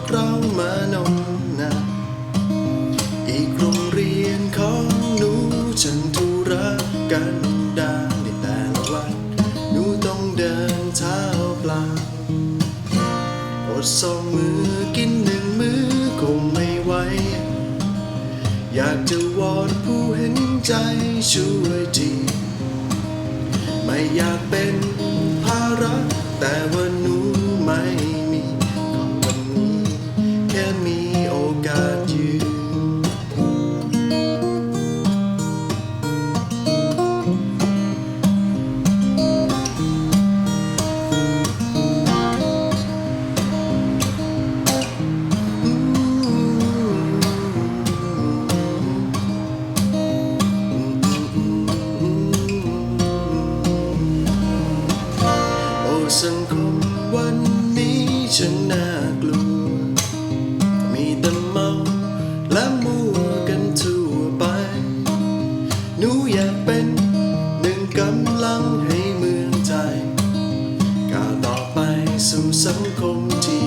กเรามานมนานอีกโรงเรียนของหนูฉันธุระกันดาในแต่ละวันหนูต้องเดินเท้าเปล่าอดสองมือกินหนึ่งมือคงไม่ไหวอยากจะวอนผู้เห็นใจช่วยทีไม่อยากเป็นภาระแต่ว่าหนู หนูอยากเป็นหนึ่งกำลังให้เมืองใจก้าวต่อไปสู่สังคมที่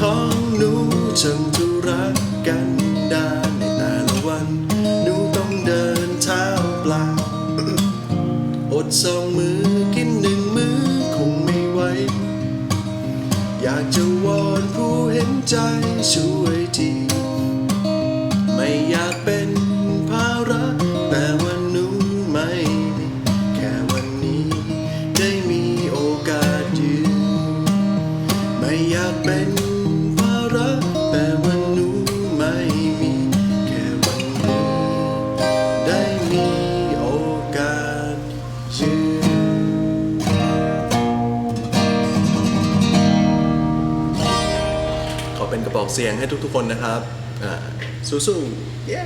ของหนูช่างธุระกันดาในแต่ละวัน หนูต้องเดินเท้าเปล่าอดสองมือกินหนึ่งมือคงไม่ไหว อยากจะวอนผู้เห็นใจช่วยทีไม่อยากเป็นภาระแต่ว่าหนูไม่มีแค่วันนี้ได้มีโอกาสยืนไม่อยากเป็น ได้มีโอกาสยืนขอเป็นกระบอกเสียงให้ทุกๆคนนะครับอ่าสู้ๆเย้